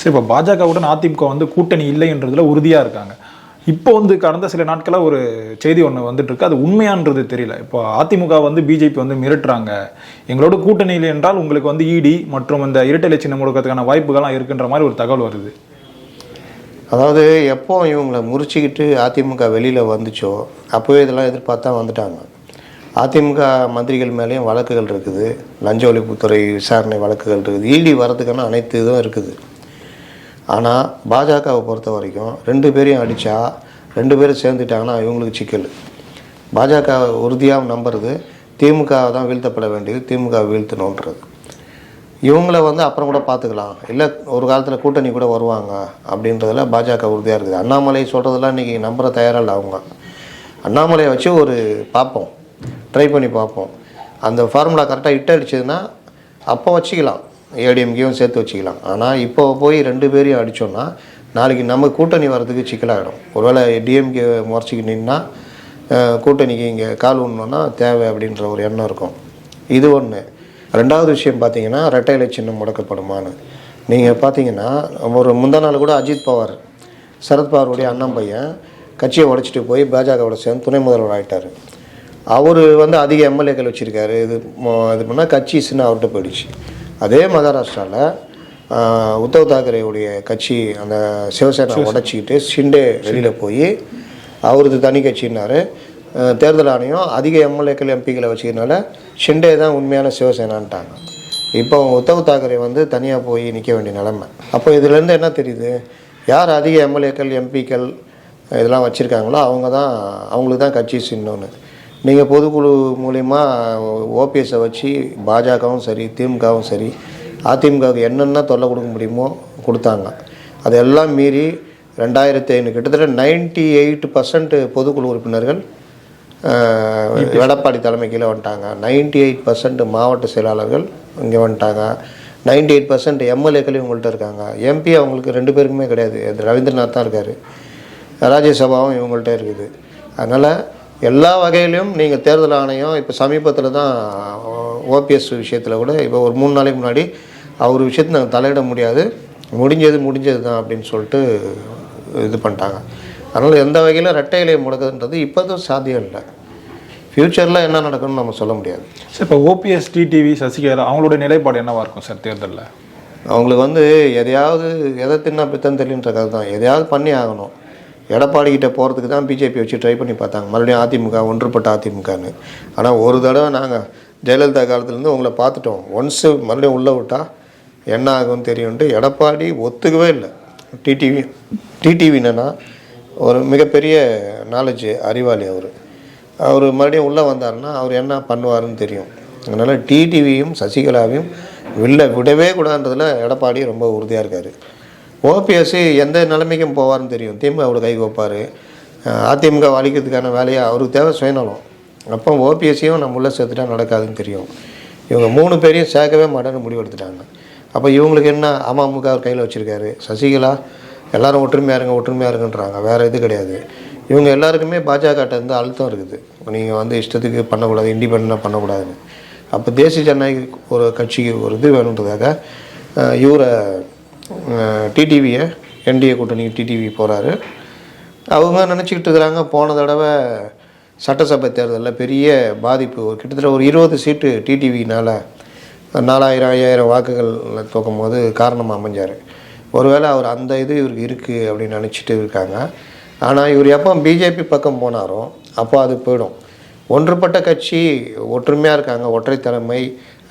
சரி இப்போ பாஜகவுடன் அதிமுக வந்து கூட்டணி இல்லைன்றதுல உறுதியாக இருக்காங்க. இப்போ வந்து கடந்த சில நாட்களாக ஒரு செய்தி ஒன்று வந்துட்டு இருக்கு. அது உண்மையான்றது தெரியல. இப்போ அதிமுக வந்து பிஜேபி வந்து மிரட்டுறாங்க. எங்களோட கூட்டணி இல்லை என்றால் உங்களுக்கு வந்து இடி மற்றும் இந்த இரட்டை சின்னம் கொடுக்கறதுக்கான வாய்ப்புகள்லாம் இருக்குன்ற மாதிரி ஒரு தகவல் வருது. அதாவது எப்போ இவங்களை முறிச்சிக்கிட்டு அதிமுக வெளியில் வந்துச்சோ அப்போவே இதெல்லாம் எதிர்பார்த்தா வந்துட்டாங்க. அதிமுக மந்திரிகள் மேலேயும் வழக்குகள் இருக்குது. லஞ்ச ஒழிப்புத்துறை விசாரணை வழக்குகள் இருக்குது. இடி வரதுக்கான அனைத்து இதுவும் இருக்குது. ஆனால் பாஜகவை பொறுத்த வரைக்கும் ரெண்டு பேரையும் அடித்தா ரெண்டு பேரும் சேர்ந்துட்டாங்கன்னா இவங்களுக்கு சிக்கல். பாஜக உறுதியாக நம்புறது திமுக தான் வீழ்த்தப்பட வேண்டியது திமுக வீழ்த்தணுன்றது இவங்கள வந்து அப்புறம் கூட பார்த்துக்கலாம். இல்லை ஒரு காலத்தில் கூட்டணி கூட வருவாங்க அப்படின்றதுல பாஜக உறுதியாக இருக்குது. அண்ணாமலை சொல்கிறதெல்லாம் இன்றைக்கி நம்புற தயாராக இல்லை அவங்க. அண்ணாமலையை வச்சு ஒரு பார்ப்போம். ட்ரை பண்ணி பார்ப்போம். அந்த ஃபார்முலா கரெக்டாக ஹிட் அடிச்சதுன்னா அப்போ வச்சுக்கலாம். ஏடிஎம்கேயும் சேர்த்து வச்சுக்கலாம். ஆனால் இப்போ போய் ரெண்டு பேரையும் அடித்தோன்னா நாளைக்கு நம்ம கூட்டணி வர்றதுக்கு சிக்கலாகிடும் ஒருவேளை டிஎம்கே முறைச்சிக்கிட்டீங்கன்னா கூட்டணிக்கு இங்கே கால் ஊனணுன்னா தேவை அப்படின்ற ஒரு எண்ணம் இருக்கும். இது ஒன்று ரெண்டாவது விஷயம் பார்த்தீங்கன்னா ரெட்டை இலை சின்னம் முடக்கப்படுமான்னு. நீங்கள் பார்த்தீங்கன்னா ஒரு முந்தா நாள் கூட அஜித் பவார் சரத்பவாருடைய அண்ணன் பையன் கட்சியை உடைச்சிட்டு போய் பாஜகவோட சேர்ந்து துணை முதல்வர் ஆகிட்டார் அவர் வந்து அதிக எம்எல்ஏக்கள் வச்சுருக்காரு. இது மொ- இது பண்ணால் கட்சி சின்ன அவர்கிட்ட போயிடுச்சு. அதே மகாராஷ்டிராவில் உத்தவ் தாக்கரேவுடைய கட்சி அந்த சிவசேனா உடைச்சிக்கிட்டு ஷிண்டே வெளியில் போய் அவரது தனி கட்சின்னாரு. தேர்தல் ஆணையம் அதிக எம்எல்ஏக்கள் எம்பிக்களை வச்சுக்கிறனால ஷிண்டே தான் உண்மையான சிவசேனான்ட்டாங்க. இப்போ உத்தவ் தாக்கரே வந்து தனியாக போய் நிற்க வேண்டிய நிலைமை. அப்போ இதுலேருந்து என்ன தெரியுது? யார் அதிக எம்எல்ஏக்கள் எம்பிக்கள் இதெல்லாம் வச்சுருக்காங்களோ அவங்க தான் அவங்களுக்கு தான் கட்சி சின்னம்னு. நீங்கள் பொதுக்குழு மூலிமா ஓபிஎஸை வச்சு பாஜகவும் சரி திமுகவும் சரி அதிமுகவுக்கு என்னென்ன தொல்லை கொடுக்க முடியுமோ கொடுத்தாங்க. அதெல்லாம் மீறி ரெண்டாயிரத்தி ஐநூறு கிட்டத்தட்ட நைன்டி எயிட் பர்சன்ட் பொதுக்குழு உறுப்பினர்கள் எடப்பாடி தலைமை வந்துட்டாங்க. நைன்டி எயிட் பர்சன்ட் மாவட்ட செயலாளர்கள் இங்கே வந்துட்டாங்க. நைன்டி எயிட் பர்சன்ட் எம்எல்ஏக்கள் இவங்கள்ட்ட இருக்காங்க. எம்பி அவங்களுக்கு ரெண்டு பேருக்குமே கிடையாது. ரவீந்திரநாத் தான் இருக்கார். ராஜ்யசபாவும் இவங்கள்ட்ட இருக்குது. அதனால் எல்லா வகையிலும் நீங்கள் தேர்தல் ஆணையம் இப்போ சமீபத்தில் தான் ஓபிஎஸ் விஷயத்தில் கூட இப்போ ஒரு மூணு நாளைக்கு முன்னாடி அவர் விஷயத்தை நாங்கள் தலையிட முடியாது. முடிஞ்சது முடிஞ்சது தான் அப்படின்னு சொல்லிட்டு இது பண்ணிட்டாங்க. அதனால் எந்த வகையில் ரெட்டை இலையை முடக்குதுன்றது இப்போ தான் சாத்தியம் இல்லை. ஃப்யூச்சரில் என்ன நடக்கும்னு நம்ம சொல்ல முடியாது. சார் இப்போ ஓபிஎஸ் டிடிவி சசிகலா அவங்களுடைய நிலைப்பாடு என்னவா இருக்கும் சார் தேர்தலில்? அவங்களுக்கு வந்து எதையாவது எதை தின்னா பித்தம் தெரியன்ற கதை தான் எதையாவது பண்ணி ஆகணும். எடப்பாடி கிட்டே போகிறதுக்கு தான் பிஜேபி வச்சு ட்ரை பண்ணி பார்த்தாங்க. மறுபடியும் அதிமுக ஒன்றுபட்ட அதிமுகன்னு. ஆனால் ஒரு தடவை நாங்கள் ஜெயலலிதா காலத்துலேருந்து உங்களை பார்த்துட்டோம். ஒன்ஸு மறுபடியும் உள்ளே விட்டால் என்ன ஆகும்னு தெரியும்ட்டு எடப்பாடி ஒத்துக்கவே இல்லை. டிடிவி டிடிவி என்னென்னா ஒரு மிகப்பெரிய நாலேஜ் அறிவாளி அவர். அவர் மறுபடியும் உள்ளே வந்தாருன்னா அவர் என்ன பண்ணுவாருன்னு தெரியும். அதனால் டிடிவியும் சசிகலாவையும் வெளில விடவே கூடாதுன்றதில் எடப்பாடி ரொம்ப உறுதியாக இருக்கார். ஓபிஎஸ் எந்த நிலைமைக்கும் போவார்னு தெரியும். திமுகவோட கை கோப்பார். அதிமுக வலிக்கிறதுக்கான வேலையை அவருக்கு தேவை சுயநலம். அப்போ ஓபிஎஸ்ஸையும் நம்ம உள்ளே சேர்த்துட்டா நடக்காதுன்னு தெரியும். இவங்க மூணு பேரையும் சேர்க்கவே மாட்டேன்னு முடிவெடுத்துட்டாங்க அப்போ இவங்களுக்கு என்ன அமமுக அவர் கையில் வச்சுருக்காரு? சசிகலா எல்லோரும் ஒற்றுமையாக இருங்க ஒற்றுமையாக இருங்கன்றாங்க. வேறு இது கிடையாது. இவங்க எல்லாருக்குமே பாஜகட்ட இருந்து அழுத்தம் இருக்குது. நீங்கள் வந்து இஷ்டத்துக்கு பண்ணக்கூடாது இண்டிபெண்டாக பண்ணக்கூடாதுன்னு. அப்போ தேசிய ஜனநாயக ஒரு கட்சிக்கு ஒரு இது வேணுன்றதாக இவரை டிடிவியை என்டிஏ கூட்டணிக்கு டிடிவி போகிறாரு அவங்க நினச்சிக்கிட்டு இருக்கிறாங்க போன தடவை சட்டசபை தேர்தலில் பெரிய பாதிப்பு. ஒரு கிட்டத்தட்ட ஒரு இருபது சீட்டு டிடிவினால் நாலாயிரம் ஐயாயிரம் வாக்குகள் தோக்கும் போது காரணமாக அமைஞ்சார். ஒருவேளை அவர் அந்த இது இவருக்கு இருக்குது அப்படின்னு நினச்சிட்டு இருக்காங்க. ஆனால் இவர் எப்போ பிஜேபி பக்கம் போனாரோ அப்போ அது போயிடும். ஒன்றுபட்ட கட்சி ஒற்றுமையாக இருக்காங்க ஒற்றை தலைமை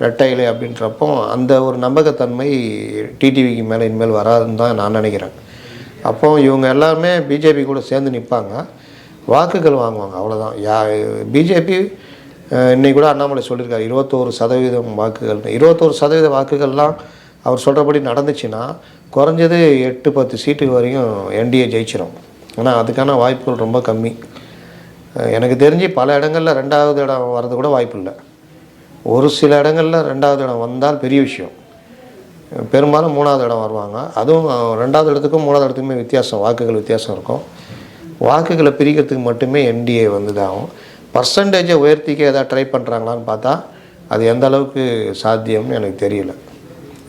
ரெட்டை இலை அப்படின்றப்போ அந்த ஒரு நம்பகத்தன்மை டிடிவிக்கு மேலே இனிமேல் வராதுன்னு தான் நான் நினைக்கிறேன். அப்போ இவங்க எல்லாருமே பிஜேபி கூட சேர்ந்து நிற்பாங்க வாக்குகள் வாங்குவாங்க அவ்வளோதான் யா பிஜேபி இன்னைக்கு கூட அண்ணாமலை சொல்லியிருக்காரு இருபத்தோரு சதவீதம் வாக்குகள் இருபத்தோரு சதவீத வாக்குகள்லாம் அவர் சொல்கிறபடி நடந்துச்சுன்னா குறைஞ்சது எட்டு பத்து சீட்டு வரையும் என்டிஏ ஜெயிச்சிடும் ஆனால் அதுக்கான வாய்ப்புகள் ரொம்ப கம்மி. எனக்கு தெரிஞ்சு பல இடங்களில் ரெண்டாவது இடம் வர்றது கூட வாய்ப்பு இல்லை. ஒரு சில இடங்களில் ரெண்டாவது இடம் வந்தால் பெரிய விஷயம். பெரும்பாலும் மூணாவது இடம் வருவாங்க. அதுவும் ரெண்டாவது இடத்துக்கும் மூணாவது இடத்துக்குமே வித்தியாசம். வாக்குகள் வித்தியாசம் இருக்கும். வாக்குகளை பிரிக்கிறதுக்கு மட்டுமே என்டிஏ வந்து இதாகும் பர்சன்டேஜை உயர்த்திக்க ஏதாவது ட்ரை பண்ணுறாங்களான்னு பார்த்தா அது எந்த அளவுக்கு சாத்தியம்னு எனக்கு தெரியல.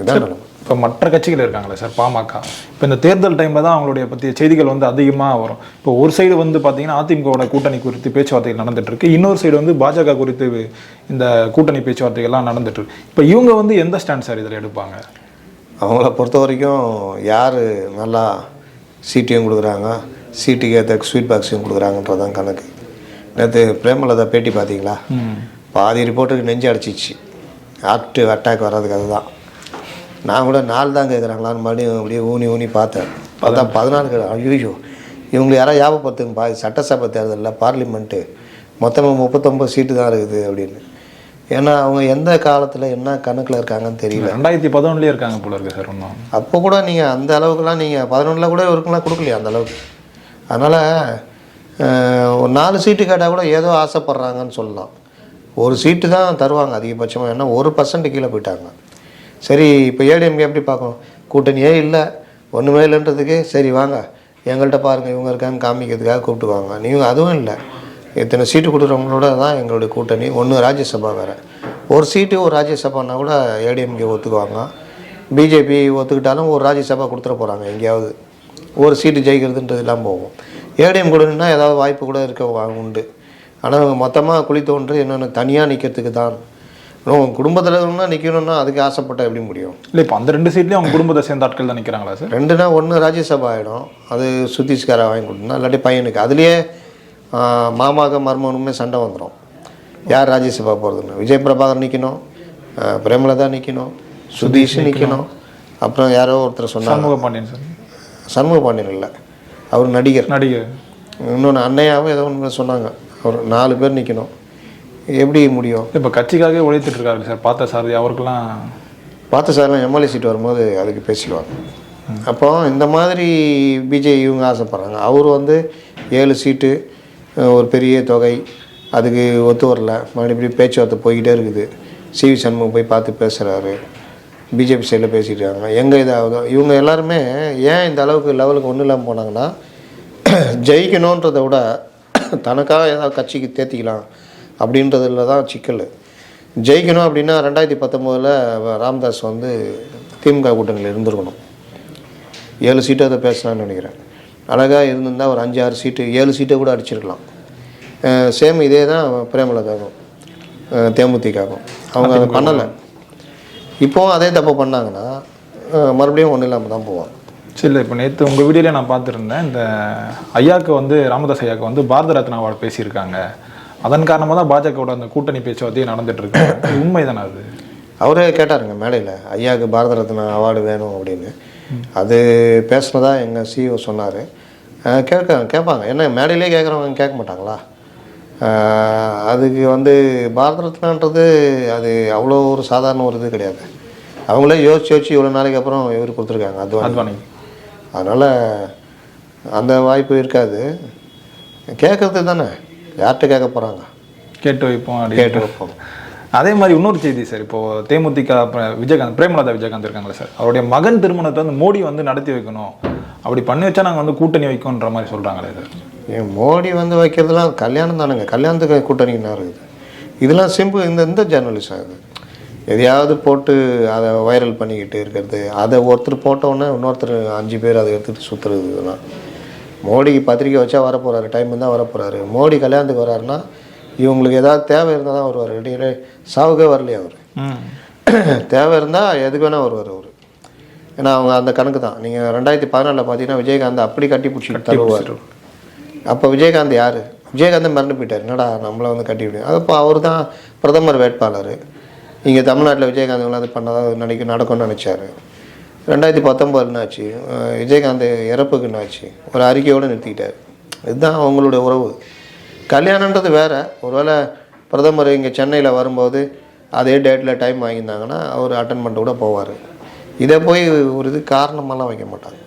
இதான் இப்போ மற்ற கட்சிகள் இருக்காங்களே சார் பாமக. இப்போ இந்த தேர்தல் டைமில் தான் அவங்களுடைய பற்றிய செய்திகள் வந்து அதிகமாக வரும். இப்போ ஒரு சைடு வந்து பார்த்தீங்கன்னா அதிமுகவோட கூட்டணி குறித்து பேச்சுவார்த்தைகள் நடந்துட்டு இருக்கு. இன்னொரு சைடு வந்து பாஜக குறித்து இந்த கூட்டணி பேச்சுவார்த்தைகள்லாம் நடந்துட்டு இருக்கு. இப்போ இவங்க வந்து எந்த ஸ்டாண்ட் சார் இதில் எடுப்பாங்க? அவங்கள பொறுத்த வரைக்கும் யார் நல்லா சீட்டையும் கொடுக்குறாங்க சீட்டுக்கு ஏற்ற ஸ்வீட் பாக்ஸையும் கொடுக்குறாங்கன்றதான் கணக்கு. நேற்று பிரேமலதா பேட்டி பார்த்தீங்களா? பாதி ரிப்போர்ட்டுக்கு நெஞ்சு அடிச்சிச்சு. ஆக்ட் அட்டாக் வர்றதுக்கு அதுதான். நான் கூட நாலு தான் கேட்குறாங்களான்னு மறுபடியும் அப்படியே ஊனி ஊனி பார்த்தேன். பார்த்தா பதினாலு ஐயோ இவங்க யாராவது ஞாபகப்படுத்துங்க பா சட்டசபை தேர்தலில் பார்லிமெண்ட்டு. மொத்தமாக முப்பத்தொம்பது சீட்டு தான் இருக்குது அப்படின்னு. ஏன்னா அவங்க எந்த காலத்தில் என்ன கணக்கில் இருக்காங்கன்னு தெரியல. ரெண்டாயிரத்தி பதினொன்றுலேயே இருக்காங்க போல இருக்கு சார் இன்னும். அப்போ கூட நீங்கள் அந்த அளவுக்குலாம் நீங்கள் பதினொன்றில் கூட இவருக்குலாம் கொடுக்கலையா அந்த அளவுக்கு? அதனால் ஒரு நாலு சீட்டு கேட்டால் கூட ஏதோ ஆசைப்பட்றாங்கன்னு சொல்லலாம். ஒரு சீட்டு தான் தருவாங்க அதிகபட்சமாக ஏன்னா ஒரு பர்சன்ட் கீழே போயிட்டாங்க. சரி இப்போ ஏடிஎம்கே எப்படி பார்க்கணும்? கூட்டணியே இல்லை. ஒன்றுமே இல்லைன்றதுக்கு சரி வாங்க. எங்கள்கிட்ட பாருங்கள் இவங்க இருக்காங்க காமிக்கிறதுக்காக கூப்பிட்டு வாங்க நீங்கள் அதுவும் இல்லை. இத்தனை சீட்டு கொடுக்குறவங்களோட தான் எங்களுடைய கூட்டணி. ஒன்று ராஜ்யசபா வேறு. ஒரு சீட்டு ஒரு ராஜ்யசபானா கூட ஏடிஎம்கே ஒத்துக்குவாங்க. பிஜேபி ஒத்துக்கிட்டாலும் ஒரு ராஜ்யசபா கொடுத்துட போகிறாங்க எங்கேயாவது. ஒரு சீட்டு ஜெயிக்கிறதுன்றதுலாம் போகும். ஏடிஎம் கொடுன்னா ஏதாவது வாய்ப்பு கூட இருக்க உண்டு. ஆனால் மொத்தமாக குழி தோன்று என்னென்ன தனியாக நிற்கிறதுக்கு தான் உங்கள் குடும்பத்தில் நிற்கணும்னா அதுக்கு ஆசைப்பட்டால் எப்படி முடியும்? இல்லை இப்போ அந்த ரெண்டு சீட்லேயும் அவங்க குடும்பத்தை சேர்ந்த ஆட்கள் தான் நிற்கிறாங்களா சார்? ரெண்டுனா ஒன்று ராஜ்யசபா ஆகிடும் அது சுத்தீஷ்காரா வாங்கி கொடுத்தா இல்லாட்டி பையனுக்கு. அதுலேயே மாமாக மருமகனுமே சண்டை வந்துடும் யார் ராஜ்யசபா போகிறதுன்னு விஜய் பிரபாகர் நிற்கணும் பிரேமலதா நிற்கணும் சுதீஷ் நிற்கணும் அப்புறம் யாரோ ஒருத்தர் சொன்னாங்க. சண்முக பாண்டியன் சார். சண்முக பாண்டியன் இல்லை. அவர் நடிகர். நடிகர். இன்னொன்று அன்னையாவும் ஏதோ ஒன்று சொன்னாங்க. அவர் நாலு பேர் நிற்கணும் எப்படி முடியும்? இப்போ கட்சிக்காகவே உழைத்துட்டு இருக்காரு சார். பார்த்த சாரதி அவருக்கெல்லாம் பார்த்த சார் எம்எல்ஏ சீட் வரும்போது அதுக்கு பேசிக்குவாங்க அப்போ இந்த மாதிரி பிஜே இவங்க ஆசைப்பட்றாங்க. அவர் வந்து ஏழு சீட்டு ஒரு பெரிய தொகை அதுக்கு ஒத்து வரல. மறுபடியும் பேச்சுவார்த்தை போய்கிட்டே இருக்குது. சிவி சண்முகம் போய் பார்த்து பேசுகிறாரு பிஜேபி சைடில் பேசிட்டு இருக்காங்க. எங்கே இதாகுதோ இவங்க எல்லாருமே ஏன் இந்த அளவுக்கு லெவலுக்கு ஒன்றும் இல்லாமல் போனாங்கன்னா ஜெயிக்கணுன்றதை விட தனக்காக ஏதாவது கட்சிக்கு தேத்திக்கலாம். அப்படின்றதுல தான் சிக்கல். ஜெயிக்கணும் அப்படின்னா ரெண்டாயிரத்தி பத்தொம்போதில் ராமதாஸ் வந்து திமுக கூட்டணியில் இருந்திருக்கணும். ஏழு சீட்டை அதை பேசலாம்னு நினைக்கிறேன். அழகாக இருந்திருந்தா ஒரு அஞ்சு ஆறு சீட்டு ஏழு சீட்டை கூட அடிச்சிருக்கலாம். சேம் இதே தான் பிரேமலதாவும் அஹ் தேமுதிகவும் அவங்க அதை பண்ணலை. இப்போவும் அதே தப்பு பண்ணாங்கன்னா மறுபடியும் ஒன்றும் இல்லாமல் தான் போவாங்க. சரி இப்போ நேற்று உங்கள் வீடியோவில் நான் பார்த்துருந்தேன் இந்த ஐயாக்கு வந்து ராமதாஸ் ஐயாக்கு வந்து பாரத ரத்னா அவார்டு பேசியிருக்காங்க. அதன் காரணமாக தான் பாஜகவோட அந்த கூட்டணி பேச்சுவார்த்தையே நடந்துட்டு இருக்கு. இது உண்மைதானே அது? அவரே கேட்டாருங்க மேடையில் ஐயாவுக்கு பாரத ரத்னா அவார்டு வேணும் அப்படின்னு. அது பேசுனதா எங்கள் சிஇஓ சொன்னார். கேட்க கேட்பாங்க. என்ன மேடையிலே கேட்குறவங்க கேட்க மாட்டாங்களா? அதுக்கு வந்து பாரத ரத்னான்றது அது அவ்வளோ ஒரு சாதாரண ஒரு இது கிடையாது. அவங்களே யோசிச்சு யோசிச்சு இவ்வளோ நாளைக்கு அப்புறம் இவர் கொடுத்துருக்காங்க அது அத்வானி. அதனால் அந்த வாய்ப்பு இருக்காது. கேட்கறது தானே. யார்கிட்ட கேட்க போகிறாங்க கேட்டு வைப்போம் அப்படி கேட்டு வைப்போம். அதே மாதிரி இன்னொரு செய்தி சார். இப்போ தேமுதிக விஜயகாந்த் பிரேமலதா விஜயகாந்த் இருக்காங்களே சார். அவருடைய மகன் திருமணத்தை வந்து மோடி வந்து நடத்தி வைக்கணும். அப்படி பண்ணி வச்சா நாங்கள் வந்து கூட்டணி வைக்கோன்ற மாதிரி சொல்கிறாங்களே சார். ஏன் மோடி வந்து வைக்கிறதுலாம் கல்யாணம் தானுங்க. கல்யாணத்துக்கு கூட்டணிக்கு என்ன இருக்குது? இதெல்லாம் சிம்பிள் இந்த இந்த ஜேர்னலிசம் இது. எதையாவது போட்டு அதை வைரல் பண்ணிக்கிட்டு இருக்கிறது. அதை ஒருத்தர் போட்டோன்னே இன்னொருத்தர் அஞ்சு பேர் அதை எடுத்துகிட்டு சுற்றுறது இதெல்லாம். மோடிக்கு பத்திரிக்கை வச்சா வரப்போகிறாரு டைம் இருந்தால் வரப்போகிறாரு மோடி கல்யாணத்துக்கு வராருன்னா இவங்களுக்கு ஏதாவது தேவை இருந்தால் தான் வருவார். இடையில சாவுக்கே வரலையே அவர். தேவை இருந்தால் எதுக்கு வேணால் வருவார் அவர். ஏன்னா அவங்க அந்த கணக்கு தான். நீங்கள் ரெண்டாயிரத்தி பதினாலில் பார்த்தீங்கன்னா விஜயகாந்த் அப்படி கட்டி பிடிச்சிட்டு தருவார். அப்போ விஜயகாந்த் யார்? விஜயகாந்த் மறந்து போயிட்டார். என்னடா நம்மளை வந்து கட்டி விடு. அப்போ அவர் தான் பிரதமர் வேட்பாளர். இங்கே தமிழ்நாட்டில் விஜயகாந்த் அது பண்ணதாக நினைக்க நடக்கும்னு நினச்சாரு. ரெண்டாயிரத்தி பத்தொம்போது என்னாச்சு விஜயகாந்த் இறப்புக்கு என்னாச்சு ஒரு அறிக்கையோடு நிறுத்திக்கிட்டார். இதுதான் அவங்களுடைய உறவு. கல்யாணன்றது வேறு. ஒருவேளை பிரதமர் இங்கே சென்னையில் வரும்போது அதே டேட்டில் டைம் வாங்கியிருந்தாங்கன்னா அவர் அட்டன் பண்ணிட்டு கூட போவார். இதை போய் ஒரு இது காரணமெல்லாம் வைக்க மாட்டாங்க.